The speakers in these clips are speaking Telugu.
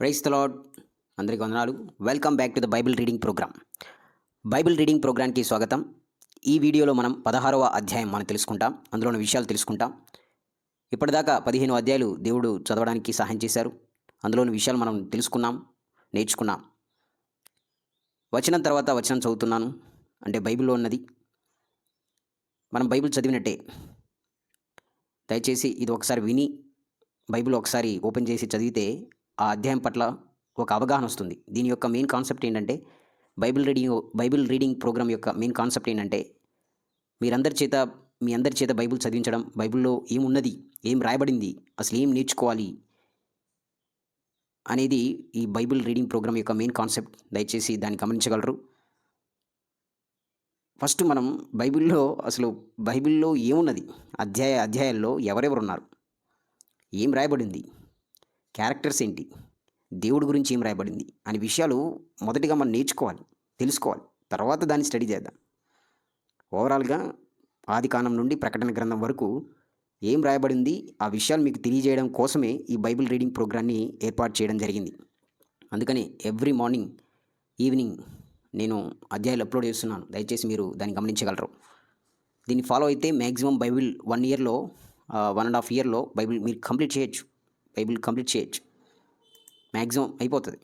ప్రైస్ తలాడ్ అందరికీ వందనాలు. Welcome back to the Bible reading programme. Bible reading ప్రోగ్రామ్కి స్వాగతం. ఈ వీడియోలో మనం పదహారవ అధ్యాయం మనం తెలుసుకుంటాం. అందులోని విషయాలు తెలుసుకుంటాం. ఇప్పటిదాకా పదిహేను అధ్యాయులు దేవుడు చదవడానికి సహాయం చేశారు. అందులోని విషయాలు మనం తెలుసుకున్నాం నేర్చుకున్నాం. వచనం తర్వాత వచనం చదువుతున్నాను. అంటే బైబిల్లో ఉన్నది. మనం బైబిల్ చదివినట్టే. దయచేసి ఇది ఒకసారి విని బైబిల్ ఒకసారి ఓపెన్ చేసి చదివితే ఆ అధ్యాయం పట్ల ఒక అవగాహన వస్తుంది. దీని యొక్క మెయిన్ కాన్సెప్ట్ ఏంటంటే Bible reading Bible reading programme యొక్క మెయిన్ కాన్సెప్ట్ ఏంటంటే మీరందరి చేత మీ అందరి చేత బైబిల్ చదివించడం బైబిల్లో ఏమున్నది ఏం రాయబడింది అసలు ఏం నేర్చుకోవాలి అనేది ఈ బైబిల్ రీడింగ్ ప్రోగ్రామ్ యొక్క మెయిన్ కాన్సెప్ట్ దయచేసి దాన్ని గమనించగలరు. ఫస్ట్ మనం బైబిల్లో అసలు బైబిల్లో ఏమున్నది? అధ్యాయ అధ్యాయాల్లో ఎవరెవరు ఉన్నారు ఏం రాయబడింది? క్యారెక్టర్స్ ఏంటి? దేవుడి గురించి ఏం రాయబడింది? అనే విషయాలు మొదటిగా మనం నేర్చుకోవాలి తెలుసుకోవాలి. తర్వాత దాన్ని స్టడీ చేద్దాం. ఓవరాల్గా ఆది కాలం నుండి ప్రకటన గ్రంథం వరకు ఏం రాయబడింది? ఆ విషయాలు మీకు తెలియజేయడం కోసమే ఈ బైబిల్ రీడింగ్ ప్రోగ్రామ్ని ఏర్పాటు చేయడం జరిగింది. అందుకని ఎవ్రీ మార్నింగ్ ఈవినింగ్ నేను అధ్యాయాలు అప్లోడ్ చేస్తున్నాను. దయచేసి మీరు దాన్ని గమనించగలరు. దీన్ని ఫాలో అయితే మ్యాక్సిమం బైబిల్ వన్ ఇయర్లో వన్ అండ్ హాఫ్ ఇయర్లో బైబిల్ మీరు కంప్లీట్ చేయొచ్చు. బైబిల్ కంప్లీట్ చేయొచ్చు. మ్యాక్సిమం అయిపోతుంది.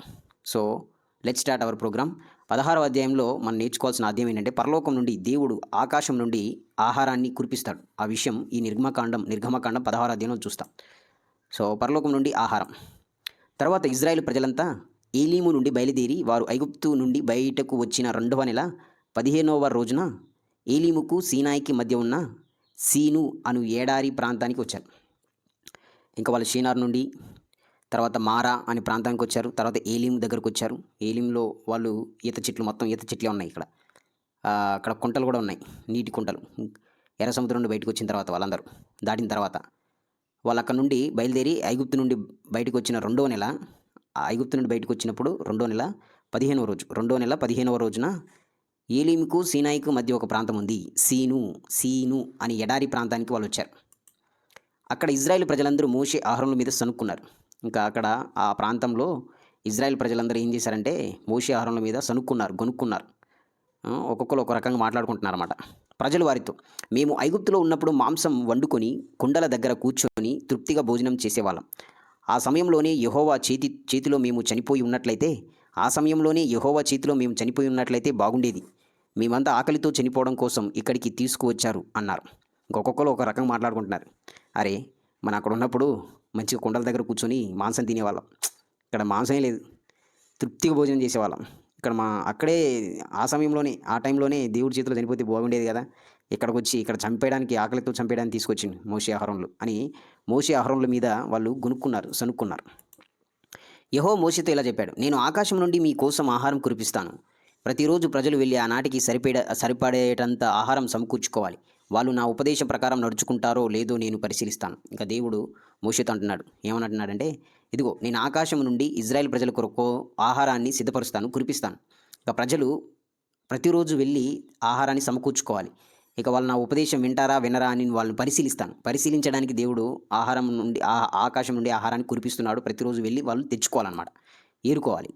So let start our programme పదహారవ అధ్యాయంలో మనం నేర్చుకోవాల్సిన అధ్యాయం ఏంటంటే పరలోకం నుండి దేవుడు ఆకాశం నుండి ఆహారాన్ని కురిపిస్తాడు. ఆ విషయం ఈ నిర్గమకాండం నిర్గమకాండం పదహారు అధ్యాయంలో చూస్తాం. సో పరలోకం నుండి ఆహారం. తర్వాత ఇజ్రాయెల్ ప్రజలంతా ఏలీము నుండి బయలుదేరి వారు ఐగుప్తు నుండి బయటకు వచ్చిన రెండవ నెల పదిహేనవ రోజున ఏలీముకు సీనాయికి మధ్య ఉన్న సీను అను ఏడారి ప్రాంతానికి వచ్చారు. ఇంకా వాళ్ళు షీనార్ నుండి తర్వాత మారా అనే ప్రాంతానికి వచ్చారు. తర్వాత ఏలిం దగ్గరకు వచ్చారు. ఏలీంలో వాళ్ళు ఈత చెట్లు మొత్తం ఈత చెట్లే ఉన్నాయి ఇక్కడ. అక్కడ కుంటలు కూడా ఉన్నాయి. నీటి కుంటలు. ఎర్ర సముద్రం నుండి బయటకు వచ్చిన తర్వాత వాళ్ళందరూ దాటిన తర్వాత వాళ్ళు అక్కడ నుండి బయలుదేరి ఐగుప్తు నుండి బయటకు వచ్చిన రెండో నెల ఐగుప్తు నుండి బయటకు వచ్చినప్పుడు రెండో నెల పదిహేనవ రోజు రెండో నెల పదిహేనవ రోజున ఏలీముకు సీనాయికు మధ్య ఒక ప్రాంతం ఉంది. సీను సీను అని ఎడారి ప్రాంతానికి వాళ్ళు వచ్చారు. అక్కడ ఇజ్రాయెల్ ప్రజలందరూ మోషే ఆహారముల మీద సనుక్కున్నారు ఇంకా అక్కడ ఆ ప్రాంతంలో ఇజ్రాయెల్ ప్రజలందరూ ఏం చేశారంటే మోషే ఆహారముల మీద సనుక్కున్నారు గొనుక్కున్నారు ఒక్కొక్కరు ఒక రకంగా మాట్లాడుకుంటున్నారు అనమాట ప్రజలు వారితో మేము ఐగుప్తులో ఉన్నప్పుడు మాంసం వండుకొని కుండల దగ్గర కూర్చొని తృప్తిగా భోజనం చేసేవాళ్ళం. ఆ సమయంలోనే యహోవా చేతి చేతిలో మేము చనిపోయి ఉన్నట్లయితే ఆ సమయంలోనే యహోవా చేతిలో మేము చనిపోయి ఉన్నట్లయితే బాగుండేది. మేమంతా ఆకలితో చనిపోవడం కోసం ఇక్కడికి తీసుకువచ్చారు అన్నారు. ఇంకొకరు ఒక రకంగా మాట్లాడుకుంటున్నారు. అరే మన అక్కడ ఉన్నప్పుడు మంచిగా కుండల దగ్గర కూర్చొని మాంసం తినేవాళ్ళం. ఇక్కడ మాంసమే లేదు. తృప్తిగా భోజనం చేసేవాళ్ళం. ఇక్కడ మా అక్కడే ఆ సమయంలోనే ఆ టైంలోనే దేవుడి చేతిలో చనిపోతే బాగుండేది కదా. ఇక్కడికి వచ్చి ఇక్కడ చంపేయడానికి ఆకలితో చంపేయడానికి తీసుకొచ్చింది మోసే ఆహారంలో అని మోసే ఆహారంల మీద వాళ్ళు గునుక్కున్నారు సనుక్కున్నారు యహో మోషతో ఇలా చెప్పాడు నేను ఆకాశం నుండి మీ కోసం ఆహారం కురిపిస్తాను. ప్రతిరోజు ప్రజలు వెళ్ళి ఆనాటికి సరిపడే సరిపడేటంత ఆహారం సమకూర్చుకోవాలి. వాళ్ళు నా ఉపదేశం ప్రకారం నడుచుకుంటారో లేదో నేను పరిశీలిస్తాను. ఇంకా దేవుడు మోషతో అంటున్నాడు. ఏమనంటున్నాడంటే ఇదిగో నేను ఆకాశం నుండి ఇజ్రాయెల్ ప్రజల కొరకు ఆహారాన్ని సిద్ధపరుస్తాను కురిపిస్తాను. ఇక ప్రజలు ప్రతిరోజు వెళ్ళి ఆహారాన్ని సమకూర్చుకోవాలి. ఇక వాళ్ళు నా ఉపదేశం వింటారా వినరా అని వాళ్ళని పరిశీలిస్తాను. పరిశీలించడానికి దేవుడు ఆహారం నుండి ఆకాశం నుండి ఆహారాన్ని కురిపిస్తున్నాడు. ప్రతిరోజు వెళ్ళి వాళ్ళు తెచ్చుకోవాలన్నమాట. ఏరుకోవాలి.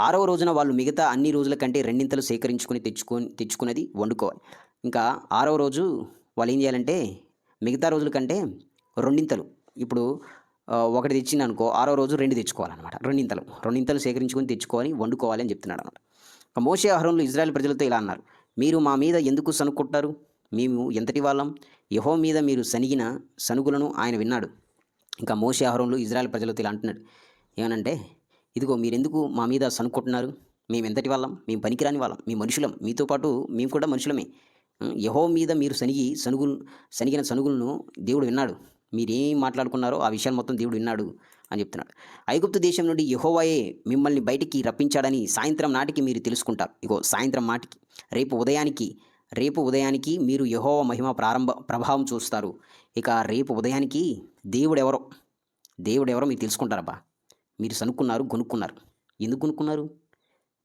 ఆరవ రోజున వాళ్ళు మిగతా అన్ని రోజుల కంటే రెండింతలు సేకరించుకొని తెచ్చుకొని తెచ్చుకున్నది వండుకోవాలి. ఇంకా ఆరవ రోజు వాళ్ళు ఏం చేయాలంటే మిగతా రోజుల కంటే రెండింతలు. ఇప్పుడు ఒకటి తెచ్చింది అనుకో ఆరో రోజు రెండు తెచ్చుకోవాలన్నమాట. రెండింతలు. రెండింతలు సేకరించుకొని తెచ్చుకోవాలి వండుకోవాలి అని చెప్తున్నాడు అనమాట మోసే ఆహారంలో ఇజ్రాయెల్ ప్రజలతో ఇలా అన్నారు. మీరు మా మీద ఎందుకు సనుక్కుంటారు మేము ఎంతటి వాళ్ళం? యహో మీద మీరు సనిగిన సనుగులను ఆయన విన్నాడు. ఇంకా మోసే ఆహారంలో ఇజ్రాయెల్ ప్రజలతో ఇలా అంటున్నాడు. ఏమనంటే ఇదిగో మీరెందుకు మా మీద సనుక్కుంటున్నారు మేము ఎంతటి వాళ్ళం? మేము పనికిరాని వాళ్ళం. మీ మనుషులం. మీతో పాటు మేము కూడా మనుషులమే. యహో మీద మీరు సనిగి సనుగులు సనిగిన సనుగులను దేవుడు విన్నాడు. మీరేం మాట్లాడుకున్నారో ఆ విషయాలు మొత్తం దేవుడు విన్నాడు అని చెప్తున్నాడు. ఐగుప్తు దేశం నుండి యహోవాయే మిమ్మల్ని బయటికి రప్పించాడని సాయంత్రం నాటికి మీరు తెలుసుకుంటారు. ఇగో సాయంత్రం నాటికి రేపు ఉదయానికి రేపు ఉదయానికి మీరు యహోవ మహిమ ప్రారంభ ప్రభావం చూస్తారు. ఇక రేపు ఉదయానికి దేవుడెవరో దేవుడెవరో మీరు తెలుసుకుంటారబ్బా. మీరు సనుక్కున్నారు కొనుక్కున్నారు ఎందుకు కొనుక్కున్నారు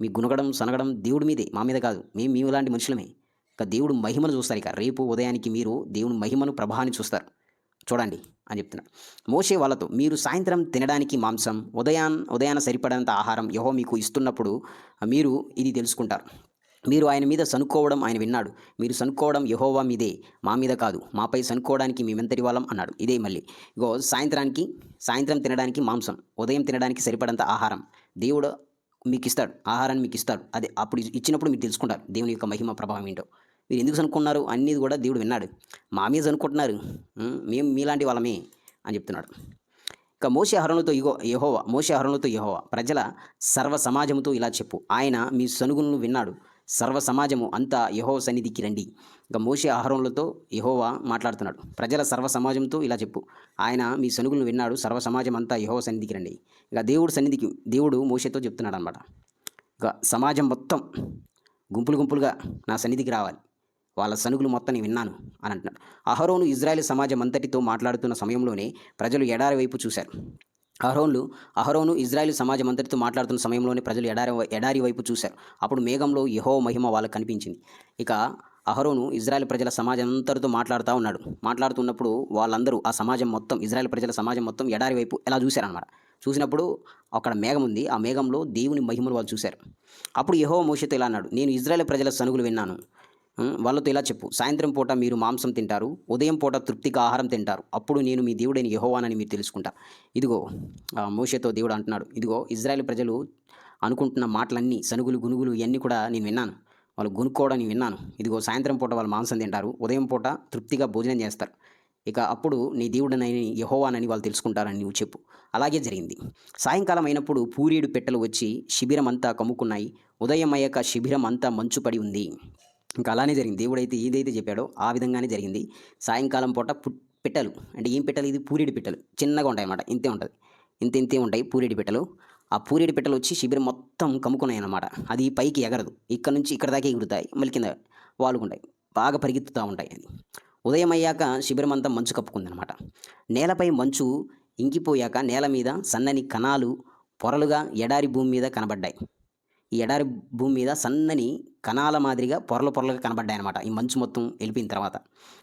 మీ గునగడం సనగడం దేవుడి మీదే మా మీద కాదు. మేము మేము లాంటి మనుషులమే. ఇక దేవుడు మహిమను చూస్తారు. ఇక రేపు ఉదయానికి మీరు దేవుని మహిమను ప్రభావాన్ని చూస్తారు. చూడండి అని చెప్తున్నాడు. మోషే వాళ్ళతో మీరు సాయంత్రం తినడానికి మాంసం ఉదయాన్ ఉదయాన సరిపడంత ఆహారం యహో మీకు ఇస్తున్నప్పుడు మీరు ఇది తెలుసుకుంటారు. మీరు ఆయన మీద సనుక్కోవడం ఆయన విన్నాడు. మీరు సనుక్కోవడం యహోవా మీదే మా మీద కాదు. మాపై సనుక్కోవడానికి మేమెంతటి వాళ్ళం అన్నాడు. ఇదే మళ్ళీ. ఇగో సాయంత్రానికి సాయంత్రం తినడానికి మాంసం ఉదయం తినడానికి సరిపడంత ఆహారం దేవుడు మీకు ఇస్తాడు ఆహారాన్ని మీకు ఇస్తాడు అదే అప్పుడు ఇచ్చినప్పుడు మీరు తెలుసుకుంటారు దేవుని యొక్క మహిమ ప్రభావం ఏంటో. మీరు ఎందుకు అనుకున్నారు అన్నీ కూడా దేవుడు విన్నాడు. మా మీద అనుకుంటున్నారు మేము మీలాంటి వాళ్ళమే అని చెప్తున్నాడు. ఇక మోసే హరణులతో ఇగో యహోవా మోసే హరణులతో యహోవా ప్రజల సర్వ సమాజముతో ఇలా చెప్పు. ఆయన మీ సనుగులను విన్నాడు. సర్వ సమాజము అంతా యహోవ సన్నిధికి రండి. ఇక మోసే ఆహారంలతో యహోవా మాట్లాడుతున్నాడు. ప్రజల సర్వ సమాజంతో ఇలా చెప్పు. ఆయన మీ సనుగులను విన్నాడు. సర్వ సమాజం అంతా యహోవ సన్నిధికి రండి. ఇక దేవుడు సన్నిధికి దేవుడు మోసేతో చెప్తున్నాడు అనమాట ఇక సమాజం మొత్తం గుంపులు గుంపులుగా నా సన్నిధికి రావాలి. వాళ్ళ సనుగులు మొత్తం నేను విన్నాను అని అంటున్నాడు. అహరోను ఇజ్రాయెల్ సమాజం అంతటితో మాట్లాడుతున్న సమయంలోనే ప్రజలు ఎడారి వైపు చూశారు. అహరోన్లు అహరోను ఇజ్రాయెల్ సమాజం అంతటితో మాట్లాడుతున్న సమయంలోనే ప్రజలు ఎడారి ఎడారి వైపు చూశారు. అప్పుడు మేఘంలో యహో మహిమ వాళ్ళకు కనిపించింది. ఇక అహరోను ఇజ్రాయెల్ ప్రజల సమాజం అంతటితో మాట్లాడుతూ ఉన్నాడు. మాట్లాడుతున్నప్పుడు వాళ్ళందరూ ఆ సమాజం మొత్తం ఇజ్రాయెల్ ప్రజల సమాజం మొత్తం ఎడారి వైపు ఎలా చూశారనమాట చూసినప్పుడు అక్కడ మేఘం ఉంది. ఆ మేఘంలో దేవుని మహిమను వాళ్ళు చూశారు. అప్పుడు యహో మోషతో ఇలా అన్నాడు. నేను ఇజ్రాయెల్ ప్రజల సనుగులు విన్నాను. వాళ్ళతో ఇలా చెప్పు. సాయంత్రం పూట మీరు మాంసం తింటారు ఉదయం పూట తృప్తిగా ఆహారం తింటారు. అప్పుడు నేను మీ దేవుడైన యహోవానని మీరు తెలుసుకుంటారు ఇదిగో మోషేతో దేవుడు అంటున్నాడు. ఇదిగో ఇజ్రాయెల్ ప్రజలు అనుకుంటున్న మాటలన్నీ సనుగులు గునుగులు ఇవన్నీ కూడా నేను విన్నాను. వాళ్ళు గునుక్కోవడం నేను విన్నాను. ఇదిగో సాయంత్రం పూట వాళ్ళు మాంసం తింటారు ఉదయం పూట తృప్తిగా భోజనం చేస్తారు. ఇక అప్పుడు నీ దేవుడనని యహోవానని వాళ్ళు తెలుసుకుంటారని నువ్వు చెప్పు. అలాగే జరిగింది. సాయంకాలం అయినప్పుడు పూరేడు పెట్టెలు వచ్చి శిబిరం అంతా కమ్ముకున్నాయి. ఉదయం అయ్యాక శిబిరం అంతా మంచు పడి ఉంది. ఇంకా అలానే జరిగింది. దేవుడైతే ఏదైతే చెప్పాడో ఆ విధంగానే జరిగింది. సాయంకాలం పూట పు- పెట్టెలు అంటే ఏం పిట్టలు ఇది? పూరేడి పిట్టలు. చిన్నగా ఉంటాయి అన్నమాట ఇంతే ఉంటుంది. ఇంత ఇంతే ఉంటాయి పూరేడి పిట్టలు. ఆ పూరేడి పిట్టలు వచ్చి శిబిరం మొత్తం కమ్ముకున్నాయి అన్నమాట అది పైకి ఎగరదు. ఇక్కడ నుంచి ఇక్కడ దాకా ఎగురుతాయి. మళ్ళీ కింద వాలుకుంటాయి బాగా పరిగెత్తుతూ ఉంటాయి అది. ఉదయం అయ్యాక శిబిరం అంతా మంచు కప్పుకుందనమాట నేలపై మంచు ఇంకిపోయాక నేల మీద సన్నని కణాలు పొరలుగా ఎడారి భూమి మీద కనబడ్డాయి. ఈ ఎడారి భూమి మీద సన్నని కణాల మాదిరిగా పొరలు పొరలుగా కనబడ్డాయి అనమాట ఈ మంచు మొత్తం వెళ్ళిపోయిన తర్వాత.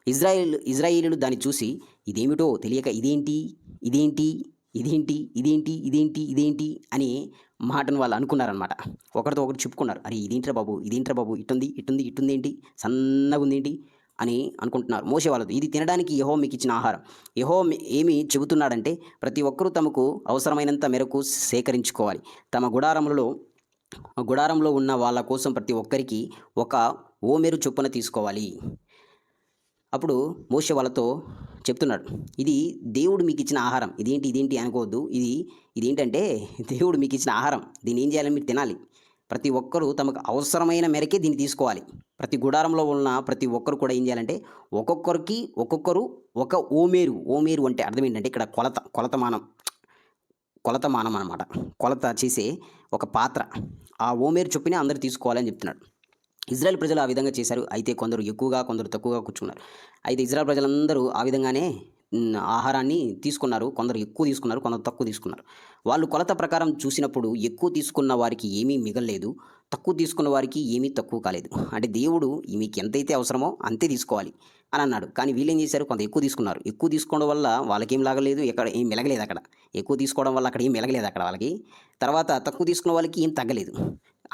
ఇజ్రాయిల్ ఇజ్రాయిలీలు దాన్ని చూసి ఇదేమిటో తెలియక ఇదేంటి? ఇదేంటి? ఇదేంటి? ఇదేంటి? ఇదేంటి? ఇదేంటి? అని మాటను వాళ్ళు అనుకున్నారనమాట ఒకరితో ఒకరు చెప్పుకున్నారు. అరే ఇదేంట్రా బాబు? ఇదేంట్రా బాబు? ఇట్టుంది ఇట్టుంది ఇట్టుంది ఏంటి సన్నగా ఉంది ఏంటి అని అనుకుంటున్నారు మోసే వాళ్ళతో. ఇది తినడానికి యహో మీకు ఇచ్చిన ఆహారం. యహో ఏమి చెబుతున్నాడంటే ప్రతి ఒక్కరూ తమకు అవసరమైనంత మేరకు సేకరించుకోవాలి. తమ గుడారములలో గుడారంలో ఉన్న వాళ్ళ కోసం ప్రతి ఒక్కరికి ఒక ఓమెరు చొప్పున తీసుకోవాలి. అప్పుడు మోషే వాళ్ళతో చెప్తున్నాడు ఇది దేవుడు మీకు ఇచ్చిన ఆహారం. ఇదేంటి ఇదేంటి అనుకోవద్దు. ఇది ఇదేంటంటే దేవుడు మీకు ఇచ్చిన ఆహారం. దీన్ని ఏం చేయాలని మీరు తినాలి. ప్రతి ఒక్కరూ తమకు అవసరమైన మేరకే దీన్ని తీసుకోవాలి. ప్రతి గుడారంలో ఉన్న ప్రతి ఒక్కరు కూడా ఏం చేయాలంటే ఒక్కొక్కరికి ఒక్కొక్కరు ఒక ఓమేరు. ఓమేరు అంటే అర్థం ఏంటంటే ఇక్కడ కొలత కొలత మానం అనమాట కొలత చేసే ఒక పాత్ర. ఆ ఓమేరు చొప్పునే అందరూ తీసుకోవాలని చెప్తున్నాడు. ఇజ్రాయెల్ ప్రజలు ఆ విధంగా చేశారు. అయితే కొందరు ఎక్కువగా కొందరు తక్కువగా కూర్చున్నారు. అయితే ఇజ్రాయెల్ ప్రజలందరూ ఆ విధంగానే ఆహారాన్ని తీసుకున్నారు. కొందరు ఎక్కువ తీసుకున్నారు కొందరు తక్కువ తీసుకున్నారు. వాళ్ళు కొలత ప్రకారం చూసినప్పుడు ఎక్కువ తీసుకున్న వారికి ఏమీ మిగలలేదు. తక్కువ తీసుకున్న వారికి ఏమీ తక్కువ కాలేదు. అంటే దేవుడు మీకు ఎంతైతే అవసరమో అంతే తీసుకోవాలి అని అన్నాడు. కానీ వీళ్ళు ఏం చేశారు? కొంత ఎక్కువ తీసుకున్నారు. ఎక్కువ తీసుకోవడం వల్ల వాళ్ళకేం లాగలేదు ఎక్కడ ఏం మెలగలేదు అక్కడ. ఎక్కువ తీసుకోవడం వల్ల అక్కడ ఏం మెలగలేదు అక్కడ వాళ్ళకి. తర్వాత తక్కువ తీసుకున్న వాళ్ళకి ఏం తగ్గలేదు.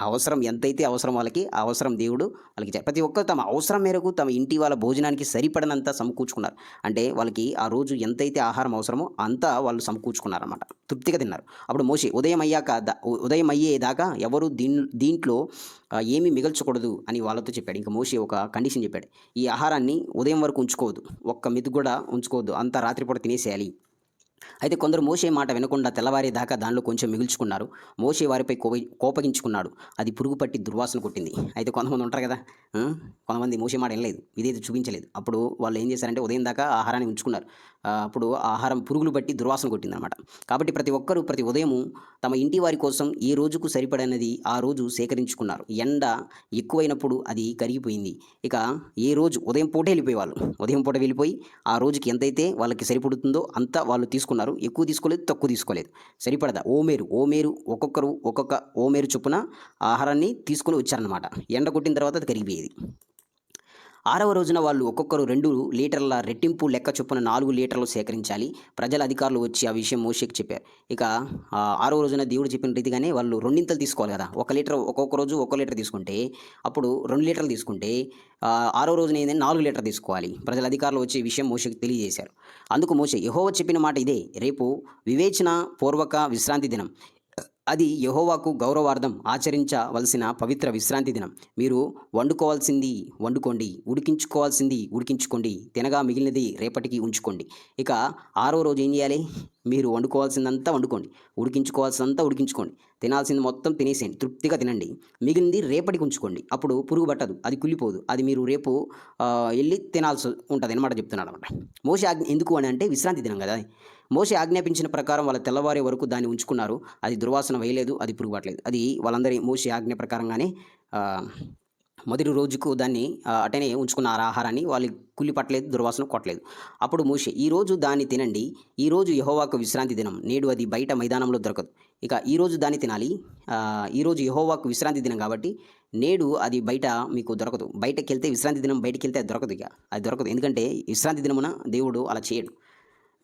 అవసరం ఎంతైతే అవసరం వాళ్ళకి ఆ అవసరం దేవుడు వాళ్ళకి ప్రతి ఒక్కరు తమ అవసరం మేరకు తమ ఇంటి వాళ్ళ భోజనానికి సరిపడనంత సమకూర్చుకున్నారు. అంటే వాళ్ళకి ఆ రోజు ఎంతైతే ఆహారం అవసరమో అంతా వాళ్ళు సమకూర్చుకున్నారన్నమాట. తృప్తిగా తిన్నారు. అప్పుడు మోషి ఉదయం అయ్యాక ఉదయం అయ్యేదాకా ఎవరు దీన్ దీంట్లో ఏమీ మిగల్చకూడదు అని వాళ్ళతో చెప్పాడు. ఇంకా మోషి ఒక కండిషన్ చెప్పాడు. ఈ ఆహారాన్ని ఉదయం వరకు ఉంచుకోవద్దు. ఒక్క మిది కూడా ఉంచుకోవద్దు. అంతా రాత్రిపూట తినేసేయాలి. అయితే కొందరు మోసే మాట వినకుండా తెల్లవారే దాకా దానిలో కొంచెం మిగుల్చుకున్నారు. మోసే వారిపై కోప కోపగించుకున్నాడు. అది పురుగు పట్టి దుర్వాసన కొట్టింది. అయితే కొంతమంది ఉంటారు కదా కొంతమంది మోసే మాట వినలేదు. ఇదేది చూపించలేదు. అప్పుడు వాళ్ళు ఏం చేశారంటే ఉదయం దాకా ఆహారాన్ని ఉంచుకున్నారు. అప్పుడు ఆహారం పురుగులు బట్టి దుర్వాసన కొట్టిందనమాట కాబట్టి ప్రతి ఒక్కరూ ప్రతి ఉదయము తమ ఇంటి వారి కోసం ఏ రోజుకు సరిపడనది ఆ రోజు సేకరించుకున్నారు. ఎండ ఎక్కువైనప్పుడు అది కరిగిపోయింది. ఇక ఏ రోజు ఉదయం పూట వెళ్ళిపోయేవాళ్ళు. ఉదయం పూట వెళ్ళిపోయి ఆ రోజుకి ఎంతైతే వాళ్ళకి సరిపడుతుందో అంత వాళ్ళు తీసుకున్నారు. ఎక్కువ తీసుకోలేదు తక్కువ తీసుకోలేదు. సరిపడదా? ఓమేరు. ఓమేరు ఒక్కొక్కరు ఒక్కొక్క ఓమేరు చొప్పున ఆహారాన్ని తీసుకొని వచ్చారనమాట ఎండ కొట్టిన తర్వాత అది కరిగిపోయేది. ఆరవ రోజున వాళ్ళు ఒక్కొక్కరు రెండు లీటర్ల రెట్టింపు లెక్క చొప్పున నాలుగు లీటర్లు సేకరించాలి. ప్రజల అధికారులు వచ్చి ఆ విషయం మోషేకి చెప్పారు. ఇక ఆరవ రోజున దేవుడు చెప్పిన రీతిగానే వాళ్ళు రెండింతలు తీసుకోవాలి కదా. ఒక లీటర్ ఒక్కొక్క రోజు ఒక్కో లీటర్ తీసుకుంటే అప్పుడు రెండు లీటర్లు తీసుకుంటే ఆరో రోజున ఏంటంటే నాలుగు లీటర్ తీసుకోవాలి. ప్రజల అధికారులు వచ్చి విషయం మోషకి తెలియజేశారు. అందుకు మోషే యహోవ చెప్పిన మాట ఇదే. రేపు వివేచన పూర్వక విశ్రాంతి దినం. అది యహోవాకు గౌరవార్థం ఆచరించవలసిన పవిత్ర విశ్రాంతి దినం. మీరు వండుకోవాల్సింది వండుకోండి ఉడికించుకోవాల్సింది ఉడికించుకోండి తినగా మిగిలినది రేపటికి ఉంచుకోండి. ఇక ఆరో రోజు ఏం చేయాలి? మీరు వండుకోవాల్సిందంతా వండుకోండి ఉడికించుకోవాల్సిందంతా ఉడికించుకోండి. తినాల్సింది మొత్తం తినేసేయండి తృప్తిగా తినండి. మిగిలింది రేపటికి ఉంచుకోండి. అప్పుడు పురుగు పట్టదు అది కుళ్ళిపోదు. అది మీరు రేపు వెళ్ళి తినాల్సి ఉంటుంది అనమాట చెప్తున్నాడు అనమాట మోస ఎందుకు అని అంటే విశ్రాంతి దినం కదా మోసి ఆజ్ఞాపించిన ప్రకారం వాళ్ళ తెల్లవారే వరకు దాన్ని ఉంచుకున్నారు. అది దుర్వాసన వేయలేదు అది పురుగుపట్టలేదు అది వాళ్ళందరి మోసి ఆజ్ఞ ప్రకారంగానే మొదటి రోజుకు దాన్ని అటనే ఉంచుకున్న ఆహారాన్ని. వాళ్ళు కుళ్ళి పట్టలేదు దుర్వాసన కొట్టలేదు. అప్పుడు మోషే ఈరోజు దాన్ని తినండి. ఈ రోజు యహోవాకు విశ్రాంతి దినం. నేడు అది బయట మైదానంలో దొరకదు. ఇక ఈరోజు దాన్ని తినాలి. ఈరోజు యహోవాకు విశ్రాంతి దినం కాబట్టి నేడు అది బయట మీకు దొరకదు. బయటకు వెళ్తే విశ్రాంతి దినం బయటకు వెళ్తే అది దొరకదు ఇక. అది దొరకదు. ఎందుకంటే విశ్రాంతి దినమున దేవుడు అలా చేయడు.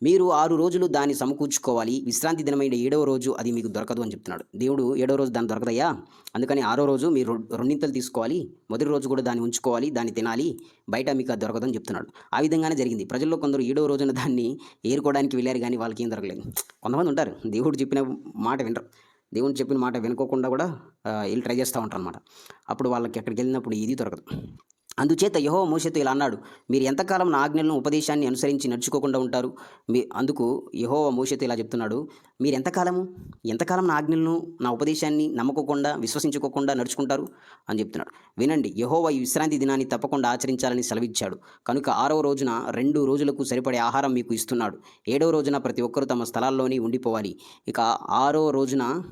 మీరు ఆరు రోజులు దాన్ని సమకూర్చుకోవాలి. విశ్రాంతి దినమైన ఏడవ రోజు అది మీకు దొరకదు అని చెప్తున్నాడు. దేవుడు ఏడవ రోజు దాన్ని దొరకదయ్యా? అందుకని ఆరో రోజు మీరు రెండింతలు తీసుకోవాలి. మొదటి రోజు కూడా దాన్ని ఉంచుకోవాలి దాన్ని తినాలి. బయట మీకు అది దొరకదు అని చెప్తున్నాడు. ఆ విధంగానే జరిగింది. ప్రజల్లో కొందరు ఏడవ రోజున దాన్ని ఏరుకోవడానికి వెళ్ళారు కానీ వాళ్ళకి ఏం దొరకలేదు. కొంతమంది ఉంటారు. దేవుడు చెప్పిన మాట వినరు. దేవుడు చెప్పిన మాట వినుకోకుండా కూడా వీళ్ళు వెళ్ళి ట్రై చేస్తూ ఉంటారు అనమాట అప్పుడు వాళ్ళకి ఎక్కడికి వెళ్ళినప్పుడు ఇది దొరకదు. అందుచేత యహో మోషతో ఇలా అన్నాడు మీరు ఎంతకాలం నా ఆజ్ఞలను ఉపదేశాన్ని అనుసరించి నడుచుకోకుండా ఉంటారు? మీ అందుకు యహో మోషతో ఇలా చెప్తున్నాడు మీరు ఎంతకాలము? ఎంతకాలం నా ఆజ్ఞలను నా ఉపదేశాన్ని నమ్మకోకుండా విశ్వసించుకోకుండా నడుచుకుంటారు? అని చెప్తున్నాడు. వినండి యహోవ ఈ విశ్రాంతి దినాన్ని తప్పకుండా ఆచరించాలని సెలవిచ్చాడు. కనుక ఆరవ రోజున రెండు రోజులకు సరిపడే ఆహారం మీకు ఇస్తున్నాడు. ఏడవ రోజున ప్రతి ఒక్కరూ తమ స్థలాల్లోనే ఉండిపోవాలి. ఇక ఆరో రోజున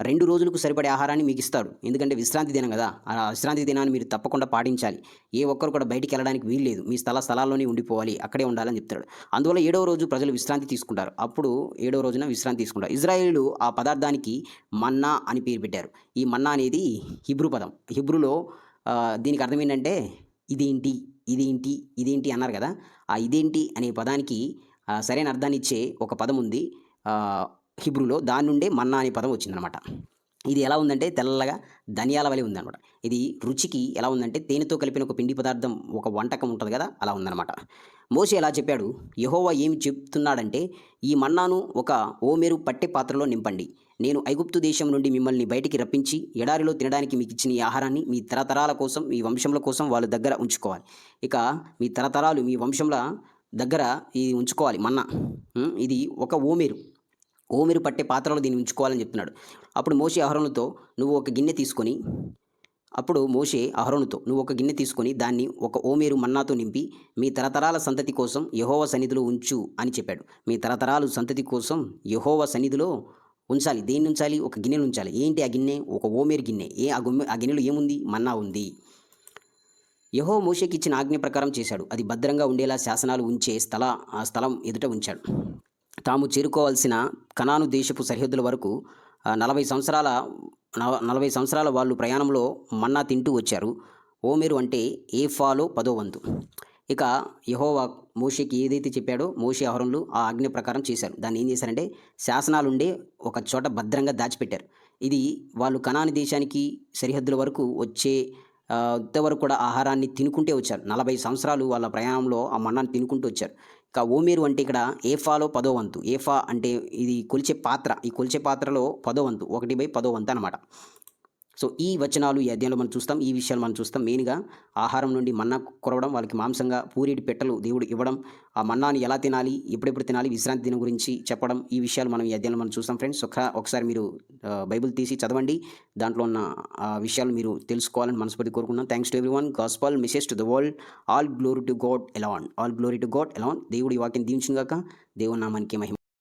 రెండు రోజులకు సరిపడే ఆహారాన్ని మీకు ఇస్తారు ఎందుకంటే విశ్రాంతి దినం కదా. ఆ విశ్రాంతి దినాన్ని మీరు తప్పకుండా పాటించాలి. ఏ ఒక్కరు కూడా బయటికి వెళ్ళడానికి వీల్లేదు మీ స్థల స్థలాల్లోనే ఉండిపోవాలి. అక్కడే ఉండాలని చెప్తాడు. అందువల్ల ఏడవ రోజు ప్రజలు విశ్రాంతి తీసుకుంటారు. అప్పుడు ఏడవ రోజున విశ్రాంతి తీసుకుంటారు. ఇజ్రాయేలు ఆ పదార్థానికి మన్నా అని పేరు పెట్టారు. ఈ మన్నా అనేది హిబ్రూ పదం. హిబ్రూలో దీనికి అర్థం ఏంటంటే ఇదేంటి ఇదేంటి ఇదేంటి అన్నారు కదా. ఆ ఇదేంటి అనే పదానికి సరైన అర్థాన్ని ఇచ్చే ఒక పదం ఉంది. హిబ్రూలో దాని నుండే మన్నా అనే పదం వచ్చిందనమాట ఇది ఎలా ఉందంటే తెల్లగా ధనియాల వలె ఉందన్నమాట. ఇది రుచికి ఎలా ఉందంటే తేనెతో కలిపిన ఒక పిండి పదార్థం ఒక వంటకం ఉంటుంది కదా అలా ఉందన్నమాట. మోసే ఎలా చెప్పాడు? యహోవా ఏమి చెప్తున్నాడంటే ఈ మన్నాను ఒక ఓమేరు పట్టె పాత్రలో నింపండి. నేను ఐగుప్తు దేశం నుండి మిమ్మల్ని బయటికి రప్పించి ఎడారిలో తినడానికి మీకు ఇచ్చిన ఈ ఆహారాన్ని మీ తరతరాల కోసం మీ వంశంల కోసం వాళ్ళ దగ్గర ఉంచుకోవాలి. ఇక మీ తరతరాలు మీ వంశంల దగ్గర ఇది ఉంచుకోవాలి మన్నా. ఇది ఒక ఓమేరు. ఓమిరి పట్టే పాత్రలో దీన్ని ఉంచుకోవాలని చెప్తున్నాడు. అప్పుడు మోషే అహరోనుతో నువ్వు ఒక గిన్నె తీసుకొని అప్పుడు మోషే అహరోనుతో నువ్వు ఒక గిన్నె తీసుకొని దాన్ని ఒక ఓమేరు మన్నాతో నింపి మీ తరతరాల సంతతి కోసం యహోవ సన్నిధిలో ఉంచు అని చెప్పాడు. మీ తరతరాలు సంతతి కోసం యహోవ సన్నిధిలో ఉంచాలి. దేన్ని ఉంచాలి? ఒక గిన్నెను ఉంచాలి. ఏంటి ఆ గిన్నె? ఒక ఓమేరు గిన్నె. ఏ ఆ గుమ్మె ఆ గిన్నెలో ఏముంది? మన్నా ఉంది. యహో మోషేకి ఇచ్చిన ఆజ్ఞ ప్రకారం చేశాడు. అది భద్రంగా ఉండేలా శాసనాలు ఉంచే స్థల ఆ స్థలం ఎదుట ఉంచాడు. తాము చేరుకోవాల్సిన కనాను దేశపు సరిహద్దుల వరకు నలభై సంవత్సరాల నవ- నలభై సంవత్సరాల వాళ్ళు ప్రయాణంలో మన్నా తింటూ వచ్చారు. ఓమెరు అంటే ఏఫాలో పదో వంతు. ఇక యహోవా మోషేకి ఏదైతే చెప్పాడో మోషే అహరంలు ఆ ఆజ్ఞ ప్రకారం చేశారు. దాన్ని ఏం చేశారంటే శాసనాలు ఉండే ఒక చోట భద్రంగా దాచిపెట్టారు. ఇది వాళ్ళు కణాని దేశానికి సరిహద్దుల వరకు వచ్చే ఇంతవరకు కూడా ఆహారాన్ని తినుకుంటే వచ్చారు. నలభై సంవత్సరాలు వాళ్ళ ప్రయాణంలో ఆ మన్నాన్ని తినుకుంటూ వచ్చారు. ఇక ఓమేరు అంటే ఇక్కడ ఏఫాలో పదో వంతు ఏఫా అంటే ఇది కొలిచే పాత్ర. ఈ కొలిచే పాత్రలో పదో వంతు ఒకటి బై పదో వంతు అనమాట సో ఈ వచనాలు ఈ అధ్యాయంలో మనం చూస్తాం ఈ విషయాలు మనం చూస్తాం. మెయిన్గా ఆహారం నుండి మన్నా కొరవడం వాళ్ళకి మాంసంగా పూరిటి పెట్టెలు దేవుడు ఇవ్వడం ఆ మన్నాను ఎలా తినాలి ఎప్పుడెప్పుడు తినాలి విశ్రాంతి దినం గురించి చెప్పడం ఈ విషయాలు మనం ఈ అధ్యాయంలో మనం చూస్తాం ఫ్రెండ్స్. ఒక ఒకసారి మీరు బైబిల్ తీసి చదవండి. దాంట్లో ఉన్న ఆ విషయాలు మీరు తెలుసుకోవాలని మనస్ఫూర్తి కోరుకున్నాం thanks to everyone gospel message to the world all glory to God alone all glory to God alone దేవుడి వాక్యం దీవించుగాక దేవుని నామానికి మహిమ.